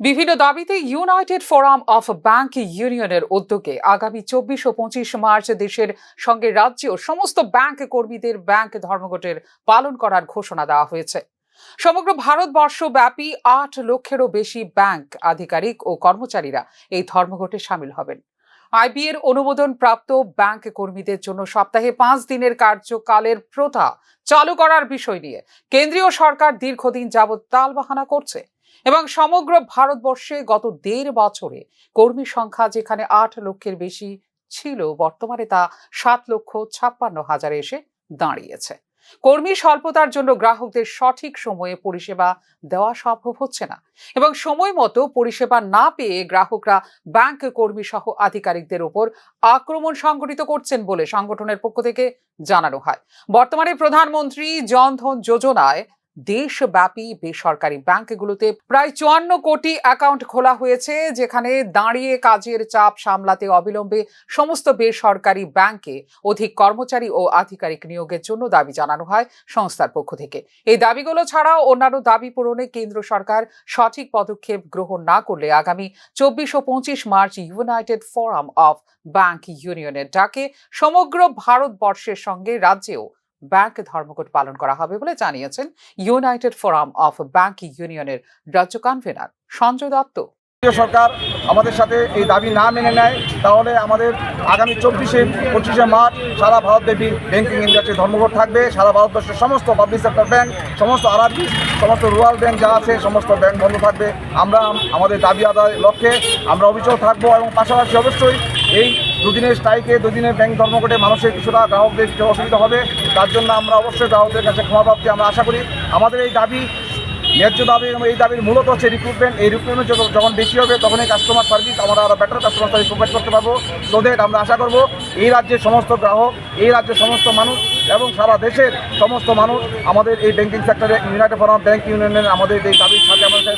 বিভিন্ন দাবিতে United Forum of bank ইউনিয়নের উদ্যোগে আগামী চব্বিশ ও পঁচিশ মার্চ দেশের সঙ্গে রাজ্য ও সমস্ত ব্যাংক কর্মীদের ব্যাংক ধর্মঘটের পালন করার ঘোষণা দেওয়া হয়েছে। সমগ্র ভারতবর্ষ ব্যাপী আট লক্ষেরও বেশি ব্যাংক আধিকারিক ও কর্মচারীরা এই ধর্মঘটে সামিল হবেন। আইবি এর অনুমোদন প্রাপ্ত ব্যাংক কর্মীদের জন্য সপ্তাহে পাঁচ দিনের কার্যকালের প্রথা চালু করার বিষয় নিয়ে কেন্দ্রীয় সরকার দীর্ঘদিন যাবৎ তালবাহানা করছে। এবং সমগ্র ভারতবর্ষে গত দেড় বছরে কর্মী সংখ্যা যেখানে আট লক্ষের বেশি ছিল, বর্তমানে তা সাত লক্ষ ছাপ্পান্ন হাজারে এসে দাঁড়িয়েছে। কর্মী স্বল্পতার জন্য গ্রাহকদের সঠিক সময়ে পরিষেবা দেওয়া সম্ভব হচ্ছে না এবং সময় মতো পরিষেবা না পেয়ে গ্রাহকরা ব্যাংক কর্মী সহ আধিকারিকদের উপর আক্রমণ সংঘটিত করছেন বলে সংগঠনের পক্ষ থেকে জানানো হয়। বর্তমানে প্রধানমন্ত্রী জনধন যোজনায় দেশব্যাপী বেসরকারি ব্যাংকগুলোতে প্রায় চুয়ান্ন কোটি অ্যাকাউন্ট খোলা হয়েছে, যেখানে দাঁড়িয়ে কাজের চাপ সামলাতে অবিলম্বে সমস্ত বেসরকারি ব্যাংকে অধিক কর্মচারী ও আধিকারিক নিয়োগের জন্য দাবি জানানো হয় সংস্থার পক্ষ থেকে। এই দাবিগুলো ছাড়াও অন্যান্য দাবি পূরণে কেন্দ্র সরকার সঠিক পদক্ষেপ গ্রহণ না করলে আগামী চব্বিশ ও পঁচিশ March United Forum of bank ইউনিয়নের ডাকে সমগ্র ভারতবর্ষের সঙ্গে রাজ্যেও ব্যাংক ধর্মঘট পালন করা হবে বলে জানিয়েছেন ইউনাইটেড ফোরাম অফ ব্যাংক ইউনিয়নের রাজ্য কনভেনার সঞ্জয় দত্ত। কেন্দ্রীয় সরকার আমাদের সাথে এই দাবি না মেনে নেয়, তাহলে আমাদের আগামী চব্বিশে পঁচিশে মার্চ সারা ভারতব্যাপী ব্যাংকিং ইন্ডাস্ট্রি ধর্মঘট থাকবে। সারা ভারতবর্ষের সমস্ত পাবলিক সেক্টর ব্যাংক সমস্ত আরআরবি সমস্ত রুরাল ব্যাংক যা আছে, সমস্ত ব্যাংক বন্ধ থাকবে। আমরা আমাদের দাবি আদায়ের লক্ষ্যে আমরা অবিচল থাকব এবং পাশাপাশি অবশ্যই এই দুদিনের স্ট্রাইকে দুদিনের ব্যাংক ধর্মঘটে মানুষের কিছুটা গ্রাহকদের কিছু অসুবিধা হবে, তার জন্য আমরা অবশ্যই গ্রাহকদের কাছে ক্ষমা প্রাপ্তি আমরা আশা করি। আমাদের এই দাবি, ন্যায্য দাবি এবং এই দাবির মূলত হচ্ছে রিক্রুটমেন্ট এই রিক্রুটমেন্ট যখন বেশি হবে তখন এই কাস্টমার সার্ভিস আমরা আরও বেটার কাস্টমার সার্ভিস প্রোভাইড করতে পারব। সো দ্যাট আমরা আশা করব, এই রাজ্যের সমস্ত গ্রাহক, এই রাজ্যের সমস্ত মানুষ এবং সারা দেশের সমস্ত মানুষ আমাদের এই ব্যাংকিং সেক্টরে ইউনাইটেড ফোরাম ব্যাংক ইউনিয়নের আমাদের এই দাবির সাথে আমাদের